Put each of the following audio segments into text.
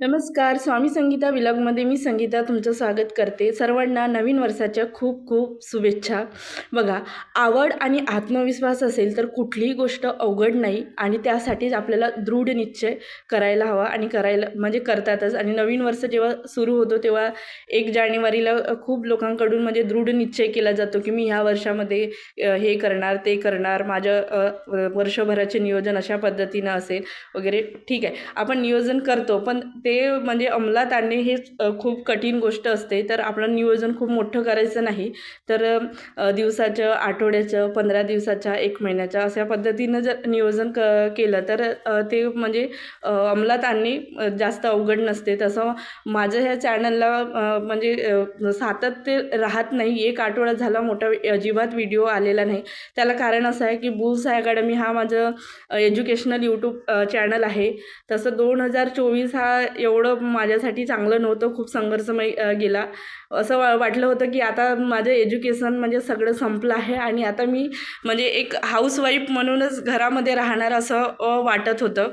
नमस्कार स्वामी संगीता विलॉगमध्ये मी संगीता तुमचं स्वागत करते. सर्वांना नवीन वर्षाच्या खूप खूप शुभेच्छा. बघा आवड आणि आत्मविश्वास असेल तर कुठलीही गोष्ट अवघड नाही आणि त्यासाठीच आपल्याला दृढ निश्चय करायला हवा आणि करायला म्हणजे करतातच. आणि नवीन वर्ष जेव्हा सुरू होतो तेव्हा एक जानेवारीला खूप लोकांकडून म्हणजे दृढ निश्चय केला जातो की मी ह्या वर्षामध्ये हे करणार ते करणार माझं वर्षभराचे नियोजन अशा पद्धतीनं असेल वगैरे. ठीक आहे आपण नियोजन करतो पण ते म्हणजे अंमलात आणणे हे खूप कठीण गोष्ट असते. तर आपलं नियोजन खूप मोठं करायचं नाही. तर दिवसाचं आठवड्याचं पंधरा दिवसाच्या एक महिन्याच्या अशा पद्धतीनं जर नियोजन क केलं तर ते म्हणजे अंमलात आणणे जास्त अवघड नसते. तसं माझं ह्या चॅनलला म्हणजे सातत्य राहत नाही. एक आठवडा झाला मोठा अजिबात व्हिडिओ आलेला नाही. त्याला कारण असं आहे की बुल्स अकॅडमी हा माझं एज्युकेशनल यूट्यूब चॅनल आहे. तसं दोन हजार चोवीस हा एवढं माझ्यासाठी चांगलं नव्हतं खूप संघर्षमय गेला. असं वा वाटलं होतं की आता माझं एज्युकेशन म्हणजे सगळं संपलं आहे आणि आता मी म्हणजे एक हाऊसवाईफ म्हणूनच घरामध्ये राहणार असं वाटत होतं.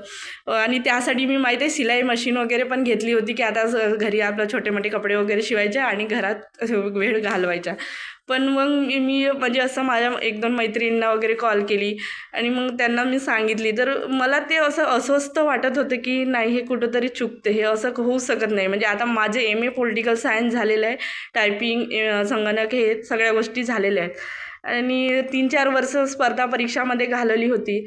आणि त्यासाठी मी माहिती आहे सिलाई मशीन वगैरे पण घेतली होती की आता घरी आपलं छोटे मोठे कपडे वगैरे शिवायचे आणि घरात वेळ घालवायचा. पण मग मी मी म्हणजे असं माझ्या एक दोन मैत्रिणींना वगैरे कॉल केली. आणि मग त्यांना मी सांगितली. तर मला ते असं अस्वस्थ वाटत होतं की नाही हे कुठंतरी चुकते. हे असं होऊ शकत नाही. म्हणजे आता माझे एम ए पॉलिटिकल सायन्स झालेलं आहे. टायपिंग संगणक हे सगळ्या गोष्टी झालेल्या आहेत. आणि तीन चार वर्ष स्पर्धा परीक्षामध्ये घालवली होती.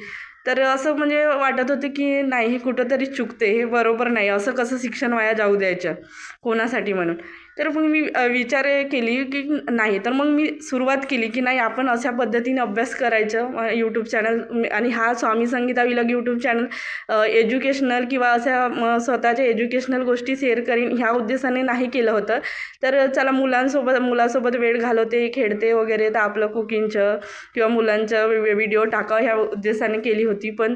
तर असं म्हणजे वाटत होतं की नाही हे कुठंतरी चुकते हे बरोबर नाही. असं कसं शिक्षण वाया जाऊ द्यायचं? कोणासाठी म्हणून? तर मग मी विचार केली की नाही तर मग मी सुरुवात केली की नाही आपण अशा पद्धतीने अभ्यास करायचं यूट्यूब चॅनल आणि हा स्वामी संगीता विलग यूट्यूब चॅनल एज्युकेशनल किंवा अशा म, स्वतःच्या एज्युकेशनल गोष्टी शेअर करीन ह्या उद्देशाने नाही केलं होतं. तर चला मुलांसोबत मुलासोबत वेळ घालवते खेळते वगैरे तर आपलं कुकिंगचं किंवा मुलांचं व्हिडिओ टाकावं ह्या उद्देशाने केली होती. पण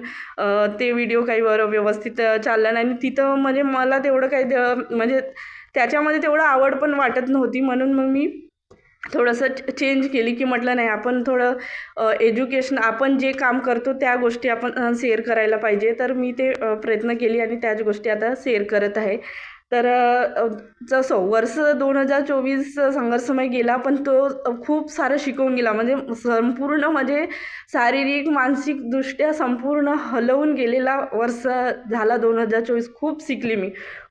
ते व्हिडिओ काही बरं व्यवस्थित चालला चाललं नाही. आणि तिथं म्हणजे मला तेवढं काही म्हणजे त्याच्यामध्ये तेवढं आवड पण वाटत नव्हती. म्हणून मग मी थोडंसं चेंज केली की म्हटलं नाही आपण थोडं एज्युकेशन आपण जे काम करतो त्या गोष्टी आपण शेअर करायला पाहिजे. तर मी ते प्रयत्न केली आणि त्याच गोष्टी आता शेअर करत आहे. तर जसं वर्ष दोन हजार चोवीस संघर्षमय गेला पण तो खूप सारं शिकवून गेला. म्हणजे संपूर्ण म्हणजे शारीरिक मानसिकदृष्ट्या संपूर्ण हलवून गेलेला वर्ष झाला दोन हजार चोवीस. खूप शिकली मी.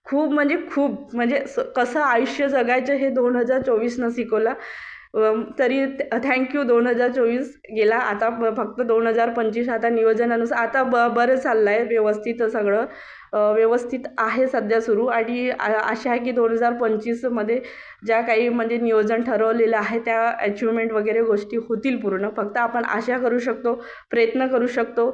खूप म्हणजे खूप. म्हणजे स कसं आयुष्य जगायचं हे दोन हजार चोवीसनं शिकवलं. तरी थँक्यू दोन हजार चोवीस गेला. आता फक्त दोन हजार पंचवीस आता नियोजनानुसार. आता ब बरं चाललं आहे व्यवस्थित सगळं. व्यवस्थित आहे सध्या सुरू. आणि अशा आशा आहे की दोन हजार पंचवीसमध्ये ज्या काही म्हणजे नियोजन ठरवलेलं आहे त्या अचिव्हमेंट वगैरे गोष्टी होतील पूर्ण. फक्त आपण आशा करू शकतो प्रयत्न करू शकतो.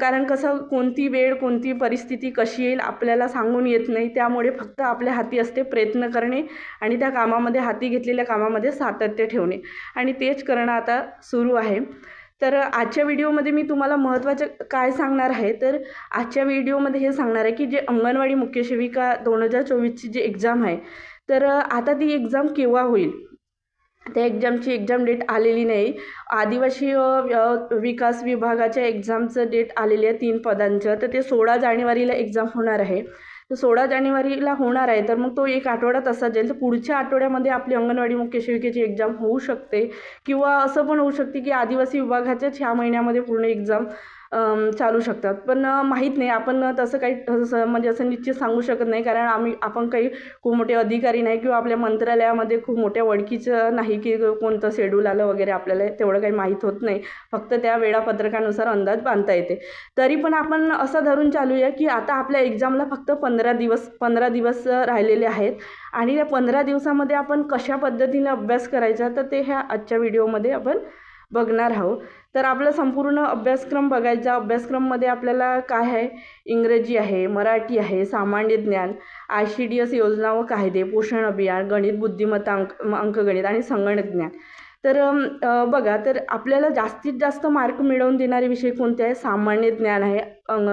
कारण कसं कोणती वेळ कोणती परिस्थिती कशी येईल आपल्याला सांगून येत नाही. त्यामुळे फक्त आपल्या हाती असते प्रयत्न करणे आणि त्या कामामध्ये हाती घेतलेल्या कामामध्ये सातत्य ठेवणे. आणि तेच करणं आता सुरू आहे. तर आजच्या व्हिडिओमध्ये मी तुम्हाला महत्त्वाचं काय सांगणार आहे? तर आजच्या व्हिडिओमध्ये हे सांगणार आहे की जे अंगणवाडी मुख्य सेविका दोन हजार चोवीसची जी एक्झाम आहे तर आता ती एक्झाम केव्हा होईल? त्या एक्झामची एक्झाम डेट आलेली नाही. आदिवासी विकास विभागाच्या एक्झामचं डेट आलेली आहे तीन पदांचं. तर ते सोळा जानेवारीला एक्झाम होणार आहे. तर सोळा जानेवारीला होणार आहे. तर मग तो एक आठवडा तसा जाईल. तर पुढच्या आठवड्यामध्ये आपली अंगणवाडी मुख्य सेविकेची एक्झाम होऊ शकते किंवा असं पण होऊ शकते की आदिवासी विभागाच्याच ह्या महिन्यामध्ये पूर्ण एक्झाम चालू शकतात. पण माहीत नाही. आपण तसं काही असं म्हणजे असं निश्चित सांगू शकत नाही. कारण आम्ही आपण काही खूप मोठे अधिकारी नाही किंवा आपल्या मंत्रालयामध्ये खूप मोठ्या ओळखीचं नाही की कोणतं शेड्यूल आलं वगैरे आपल्याला. तेवढं काही माहीत होत नाही. फक्त त्या वेळापत्रकानुसार अंदाज बांधता येते. तरी पण आपण असं धरून चालूया की आता आपल्या एक्झामला फक्त पंधरा दिवस पंधरा दिवस राहिलेले आहेत. आणि त्या पंधरा दिवसामध्ये आपण कशा पद्धतीने अभ्यास करायचा तर ते ह्या आजच्या व्हिडिओमध्ये आपण बघणार आहोत. तर आपला संपूर्ण अभ्यासक्रम बघायचा. अभ्यासक्रममध्ये आपल्याला काय आहे? इंग्रजी आहे मराठी आहे सामान्य ज्ञान आय सी डी एस योजना व कायदे पोषण अभियान गणित बुद्धिमत्ता अंक अंकगणित आणि संगणक ज्ञान. तर बघा तर आपल्याला जास्तीत जास्त मार्क मिळवून देणारे विषय कोणते आहे? सामान्य ज्ञान आहे. अंग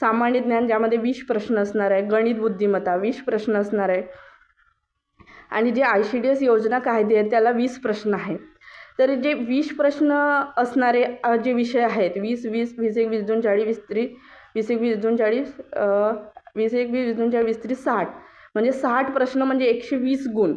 सामान्य ज्ञान ज्यामध्ये वीस प्रश्न असणार आहे. गणित बुद्धिमत्ता वीस प्रश्न असणार आहे. आणि जे आय सी डी एस योजना कायदे आहेत त्याला वीस प्रश्न आहेत. तर जे वीस प्रश्न असणारे जे विषय आहेत वीस वीस वीस एक वीस दोन चाळीस वीस त्रीस वीस एक वीस दोन चाळीस वीस एक वीस दोन चाळीस वीस त्रिक साठ म्हणजे साठ प्रश्न म्हणजे एकशे वीस गुण.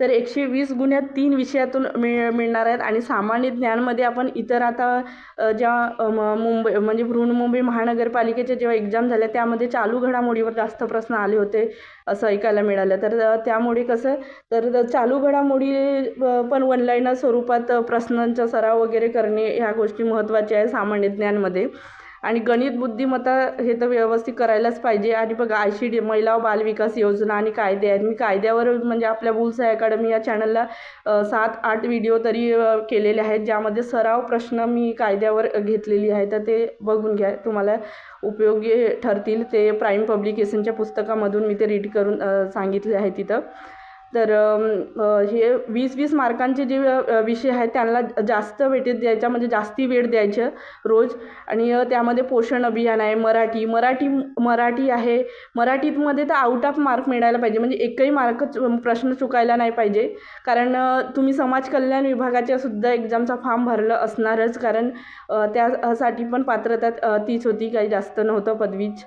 तर एकशे वीस गुण या तीन विषयातून मिळ मिळणार आहेत आणि सामान्य ज्ञानमध्ये आपण इतर आता ज्या म- मुंबई म्हणजे बृहन्मुंबई महानगरपालिकेच्या जेव्हा एक्झाम झाल्या त्यामध्ये चालू घडामोडीवर जास्त प्रश्न आले होते असं ऐकायला मिळालं. तर त्यामुळे कसं तर चालू घडामोडी पण वनलाईनर स्वरूपात प्रश्नांचा सराव वगैरे करणे ह्या गोष्टी महत्त्वाच्या आहे सामान्य ज्ञानमध्ये. आणि गणित बुद्धिमत्ता हे तर व्यवस्थित करायलाच पाहिजे. आणि बघा आय सी डी महिला व बालविकास योजना आणि कायदे आहेत. मी कायद्यावर म्हणजे आपल्या बुलसाय अकॅडमी या चॅनलला सात आठ व्हिडिओ तरी केलेले आहेत. ज्यामध्ये सराव प्रश्न मी कायद्यावर घेतलेली आहे. तर ते बघून घ्या. तुम्हाला उपयोगी ठरतील. ते प्राईम पब्लिकेशनच्या पुस्तकामधून मी ते रीड करून सांगितले आहे तिथं. तर हे वीस वीस मार्कांचे जे विषय आहेत त्यांना जास्त वेटेज द्यायचा म्हणजे जास्ती वेळ द्यायचं रोज. आणि त्यामध्ये पोषण अभियान आहे मराठी. मराठी मराठी आहे. मराठीमध्ये तर आउट ऑफ मार्क मिळायला पाहिजे. म्हणजे एकही मार्क प्रश्न चुकायला नाही पाहिजे. कारण तुम्ही समाज कल्याण विभागाच्या सुद्धा एक्झामचा फॉर्म भरलं असणारच. कारण त्यासाठी पण पात्रता तीच होती. काही जास्त नव्हतं पदवीच.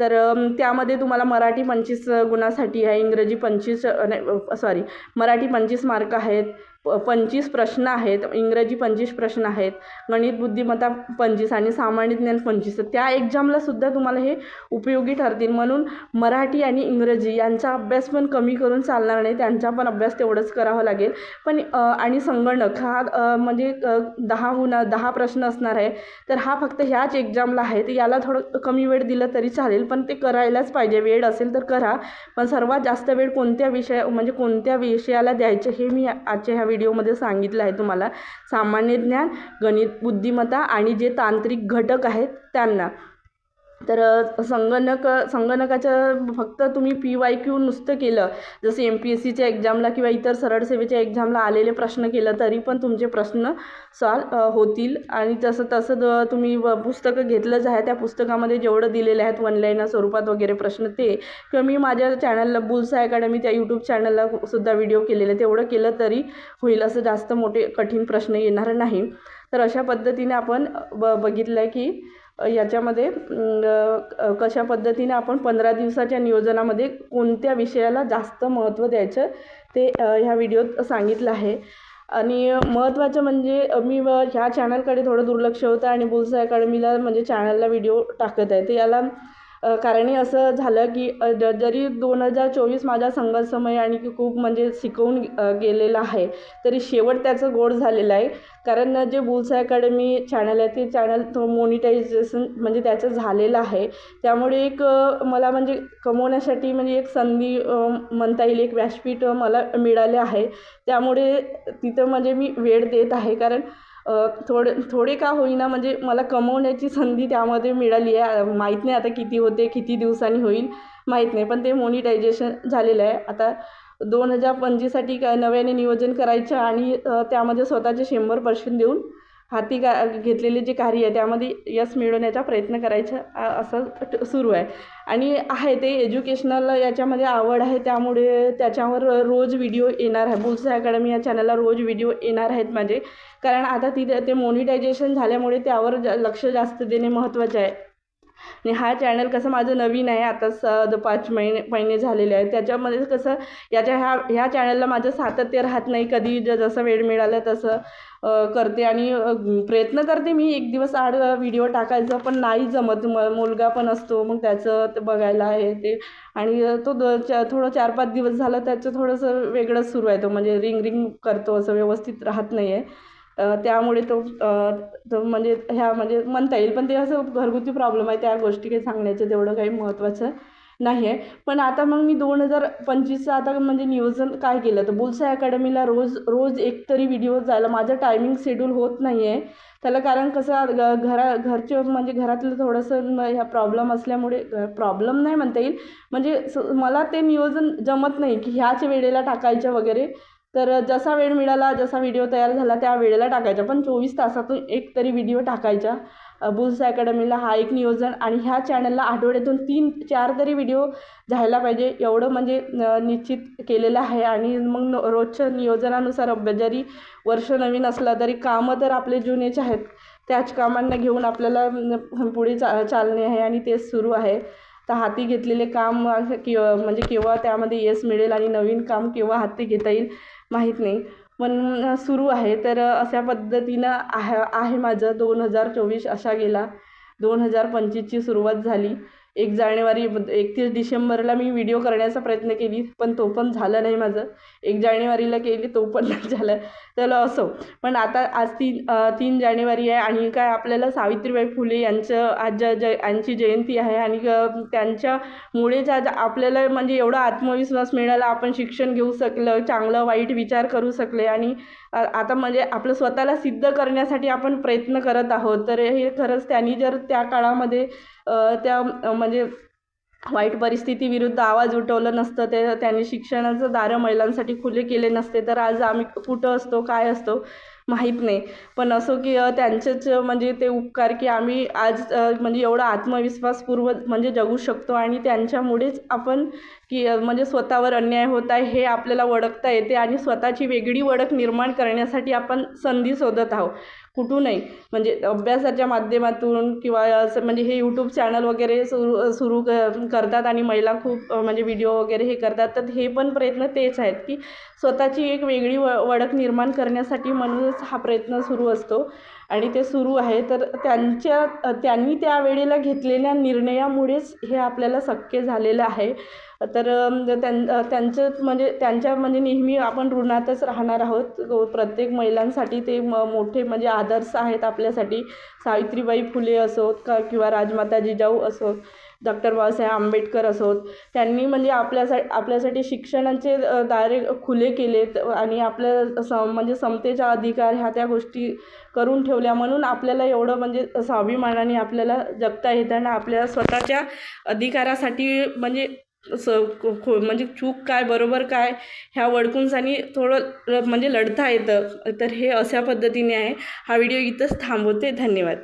तर त्यामध्ये तुम्हाला मराठी पंचवीस गुणासाठी आहे. इंग्रजी पंचवीस नाही सॉरी मराठी पंचवीस मार्क आहेत. प पंचवीस प्रश्न आहेत इंग्रजी पंचवीस प्रश्न आहेत गणित बुद्धिमत्ता पंचवीस आणि सामान्य ज्ञान पंचवीस. तर त्या एक्झामला सुद्धा तुम्हाला हे उपयोगी ठरतील. म्हणून मराठी आणि इंग्रजी यांचा अभ्यास पण कमी करून चालणार नाही त्यांचा पण अभ्यास तेवढंच करावा लागेल. पण आणि संगणक हा म्हणजे दहा गुणा दहा प्रश्न असणार आहे. तर हा फक्त ह्याच एक्झामला आहे. तर याला थोडं कमी वेळ दिलं तरी चालेल पण ते करायलाच पाहिजे. वेळ असेल तर करा. पण सर्वात जास्त वेळ कोणत्या विषय म्हणजे कोणत्या विषयाला द्यायचे हे मी आजच्या ह्या व्हिडिओमध्ये सांगितलं आहे तुम्हाला. सामान्य ज्ञान गणित बुद्धिमत्ता आणि जे तांत्रिक घटक आहेत त्यांना तर संगणक संगणकाचं फक्त तुम्ही पी वाय क्यू नुसतं केलं जसं एम पी एस सीच्या एक्झामला किंवा इतर सरळ सेवेच्या एक्झामला आलेले प्रश्न केलं तरी पण तुमचे प्रश्न सॉल्व होतील. आणि तसं तसं द तुम्ही व पुस्तकं घेतलंच आहे त्या पुस्तकामध्ये जेवढं दिलेले आहेत वनलाईन स्वरूपात वगैरे प्रश्न ते. किंवा मी माझ्या चॅनलला बुल्स अकॅडमी त्या यूट्यूब चॅनलला सुद्धा व्हिडिओ केलेले तेवढं केलं तरी होईल असं जास्त मोठे कठीण प्रश्न येणार नाही. तर अशा पद्धतीने आपण ब बघितलं आहे की याच्यामध्ये कशा पद्धतीने आपण पंधरा दिवसाच्या नियोजनामध्ये कोणत्या विषयाला जास्त महत्त्व द्यायचं ते ह्या व्हिडिओत सांगितलं आहे. आणि महत्त्वाचं म्हणजे मी व ह्या चॅनलकडे थोडं दुर्लक्ष होतं आणि बुल्स अकॅडमीला म्हणजे चॅनलला व्हिडिओ टाकत आहे. तर याला कारण हे असं झालं की ज जरी दोन हजार चोवीस माझा संघर्षमय आणि की खूप म्हणजे शिकवून गेलेला आहे तरी शेवट त्याचं गोड झालेलं आहे. कारण जे बुल्स अकॅडमी चॅनल आहे ते चॅनल तो मोनिटायझेशन म्हणजे त्याचं झालेलं आहे. त्यामुळे एक मला म्हणजे कमवण्यासाठी म्हणजे एक संधी म्हणता येईल एक व्यासपीठ मला मिळाले आहे. त्यामुळे तिथं म्हणजे मी वेळ देत आहे. कारण थोडे थोडे का होईना म्हणजे मला कमवण्याची संधी त्यामध्ये मिळाली आहे. माहीत नाही आता किती होते किती दिवसांनी होईल माहीत नाही. पण ते मोनिटायझेशन झालेलं आहे. आता दोन हजार पंचवीससाठी काय नव्याने नियोजन करायचं आणि त्यामध्ये स्वतःचे शंभर पर्सेंट देऊन हाती का घेतलेले जे कार्य आहे त्यामध्ये यश मिळवण्याचा प्रयत्न करायचा असं सुरू आहे. आणि आहे ते एज्युकेशनल याच्यामध्ये आवड आहे त्यामुळे त्याच्यावर रोज व्हिडिओ येणार आहे. बुल्स अकॅडमी या चॅनलला रोज व्हिडिओ येणार आहेत माझे. कारण आता तिथे ते मोनिटायझेशन झाल्यामुळे त्यावर जा लक्ष जास्त देणे महत्त्वाचे आहे. आणि हा चॅनल कसं माझं नवीन आहे आता स पाच महिने महिने झालेले आहे त्याच्यामध्ये कसं याच्या ह्या ह्या चॅनलला माझं सातत्य राहत नाही. कधी ज जसं वेळ मिळालं तसं करते आणि प्रयत्न करते मी. एक दिवस आड व्हिडिओ टाकायचं पण नाही जमत. म मुलगा पण असतो मग त्याचं ते बघायला आहे ते. आणि तो द चा थोडं चार पाच दिवस झालं त्याचं थोडंसं वेगळंच सुरू आहे. तो म्हणजे रिंग रिंग करतो असं व्यवस्थित राहत नाही आहे त्यामुळे तो तो म्हणजे ह्या म्हणजे म्हणता येईल. पण ते असं घरगुती प्रॉब्लेम आहे त्या गोष्टी काही सांगण्याचं तेवढं काही महत्त्वाचं नाही आहे पण आता मग मी दोन हजार पंचवीसचं आता म्हणजे नियोजन काय केलं? तर बुल्सा अकॅडमीला रोज रोज एक तरी व्हिडिओ जायला माझं टायमिंग शेड्यूल होत नाही आहे त्याला कारण कसं ग घरा घरचे म्हणजे घरातलं थोडंसं ह्या प्रॉब्लेम असल्यामुळे प्रॉब्लेम नाही म्हणता येईल. म्हणजे स मला ते नियोजन जमत नाही की ह्याच वेळेला टाकायचं वगैरे. तर जसा वेळ मिळाला जसा व्हिडिओ तयार झाला त्या वेळेला टाकायचा पण चोवीस तासातून एक तरी व्हिडिओ टाकायचा बुल्स अकॅडमीला हा एक नियोजन आणि ह्या चॅनलला आठवड्यातून तीन चार तरी व्हिडिओ जायला पाहिजे. एवढं म्हणजे निश्चित केलेलं आहे. आणि मग रोजच्या नियोजनानुसार अभ्यास जरी वर्ष नवीन असला तरी कामं तर आपले जुनेच आहेत. त्याच कामांना घेऊन आपल्याला पुढे चा चालणे आहे आणि तेच सुरू आहे. तर हाती घेतलेले काम असं कि म्हणजे केव्हा त्यामध्ये यश मिळेल आणि नवीन काम केव्हा हाती घेता येईल माहीत नाही. पण सुरू आहे. तर अशा पद्धतीनं आहे आहे माझं दोन हजार चोवीस असा गेला. दोन हजार पंचवीसची सुरुवात झाली. एक जानेवारी एकतीस डिसेंबरला मी व्हिडिओ करण्याचा प्रयत्न केली पण तो पण झाला नाही माझं. एक जानेवारीला केली तो पण नाही झाला. त्याला असो. पण आता आज तीन तीन जानेवारी आहे आणि काय आपल्याला सावित्रीबाई फुले यांचं आज ज्या ज यांची जयंती आहे आणि त्यांच्यामुळेच आज आपल्याला म्हणजे एवढा आत्मविश्वास मिळाला आपण शिक्षण घेऊ शकलं चांगलं वाईट विचार करू शकले आणि आता म्हणजे आपलं स्वतःला सिद्ध करण्यासाठी आपण प्रयत्न करत आहोत. तर हे खरंच त्यांनी जर त्या काळामध्ये त्या म्हणजे वाईट परिस्थितीविरुद्ध आवाज उठवलं नसतं ते त्यांनी शिक्षणाचं दारं महिलांसाठी खुले केले नसते तर आज आम्ही कुठं असतो काय असतो माहीत नाही. पण असो की त्यांचेच म्हणजे ते उपकार की आम्ही आज म्हणजे एवढा आत्मविश्वासपूर्वक म्हणजे जगू शकतो आणि त्यांच्यामुळेच आपण की म्हणजे स्वतःवर अन्याय होत आहे हे आपल्याला ओळखता येते आणि स्वतःची वेगळी ओळख निर्माण करण्यासाठी आपण संधी शोधत आहोत. कुठूनही म्हणजे अभ्यासाच्या माध्यमातून किंवा असं म्हणजे हे यूट्यूब चॅनल वगैरे सुरू सुरू क करतात आणि महिला खूप म्हणजे व्हिडिओ वगैरे हे करतात तर हे पण प्रयत्न तेच आहेत की स्वतःची एक वेगळी व ओळख निर्माण करण्यासाठी म्हणूनच हा प्रयत्न सुरू असतो. आणि ते सुरू आहे तर त्यांच्या त्यांनी त्या वेळेला घेतलेल्या निर्णयामुळेच हे आपल्याला शक्य झालेलं आहे. तर त्यां त्यांचं म्हणजे त्यांच्या म्हणजे नेहमी आपण ऋणातच राहणार आहोत. प्रत्येक महिलांसाठी ते म मोठे म्हणजे आदर्श आहेत आपल्यासाठी. सावित्रीबाई फुले असोत का किंवा राजमाता जिजाऊ असोत. डॉक्टर बाबासाहेब आंबेडकर असोत त्यांनी म्हणजे आपल्यासा आपल्यासाठी शिक्षणाचे दारे खुले केलेत आणि आपल्या स म्हणजे समतेचा अधिकार ह्या त्या गोष्टी करून ठेवल्या म्हणून आपल्याला एवढं म्हणजे स्वाभिमानाने आपल्याला जगता येतं आणि आपल्या स्वतःच्या अधिकारासाठी म्हणजे स खो म्हणजे चूक काय बरोबर काय ह्या वडकूनसानी थोडं म्हणजे लढता येतं. तर हे अशा पद्धतीने आहे. हा व्हिडिओ इथंच थांबवते. धन्यवाद.